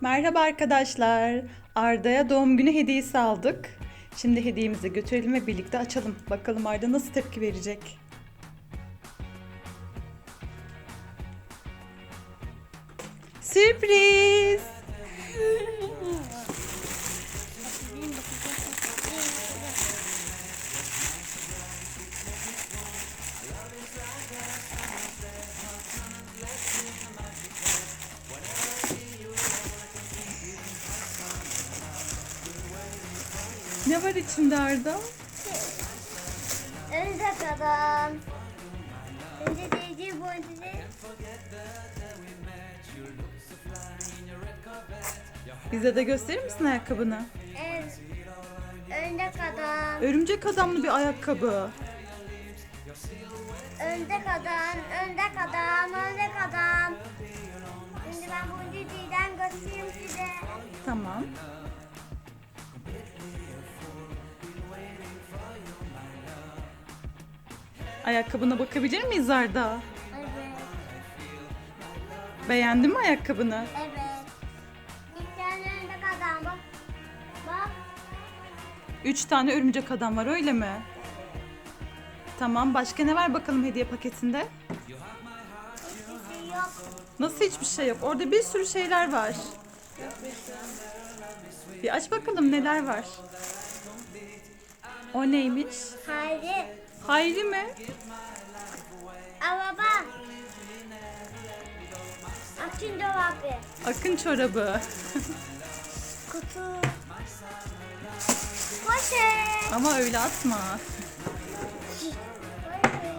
Merhaba arkadaşlar. Arda'ya doğum günü hediyesi aldık. Şimdi hediyemizi götürelim ve birlikte açalım. Bakalım Arda nasıl tepki verecek. Sürpriz! Ne var içinde Arda? Önce kadar. Önce değil bu önce. Bize de gösterir misin ayakkabını? Evet. Önde kadar. Örümcek adamlı bir ayakkabı. Önde kadar. Önde kadar. Önde kadar. Şimdi ben bu önceden göstereyim size. Tamam. Ayakkabına bakabilir miyiz Arda? Evet. Beğendin mi ayakkabını? Evet. Önde kadar bak. Bak. Üç tane örümcek adam var öyle mi? Tamam başka ne var bakalım hediye paketinde? Hiçbir şey yok. Nasıl hiçbir şey yok? Orada bir sürü şeyler var. Bir aç bakalım neler var. O neymiş? Hayır. Hayri mi? Araba. Akın dolabı. Akın çorabı. Kutu. Poşet. Ama öyle atma.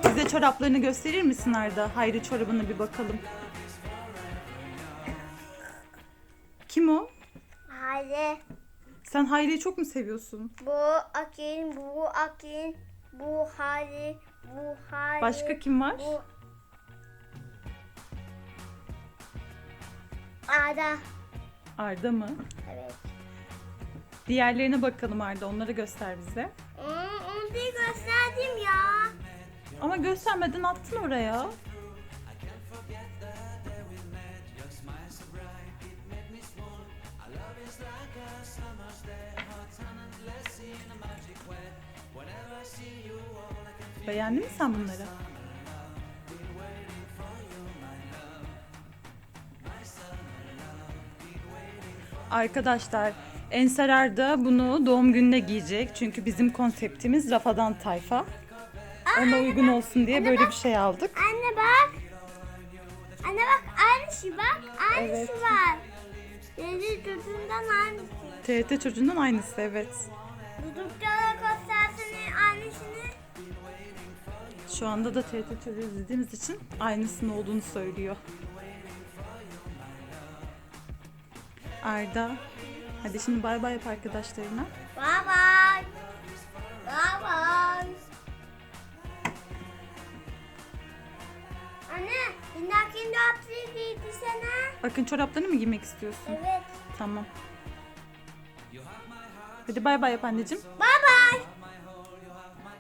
Bize çoraplarını gösterir misin Arda? Hayri çorabına bir bakalım. Kim o? Hayır. Sen Hayri'yi çok mu seviyorsun? Bu Akin, bu Akin, bu Hayri, bu Hayri. Başka kim var? Bu Ada. Arda mı? Evet. Diğerlerine bakalım Arda. Onları göster bize. Hmm, onu bir gösterdim ya. Ama göstermeden attın oraya. Beğendin mi sen bunları? Arkadaşlar Ensar Arda bunu doğum gününe giyecek. Çünkü bizim konseptimiz Rafadan Tayfa. Ona uygun olsun diye böyle bir şey aldık. Anne bak. Anne bak aynısı bak. Aynısı Evet. var. Dedi çocuğundan aynısı. TRT çocuğundan aynısı evet. Duduklara Şu anda da TRT izlediğimiz için aynısının olduğunu söylüyor. Arda. Hadi şimdi bay bay yap arkadaşlarına. Bye bye. Bye bye. Anne, indakinde atlı giydi sana. Bakın çoraplarını mı giymek istiyorsun? Evet. Tamam. Hadi bay bay yap anneciğim. Bye bye.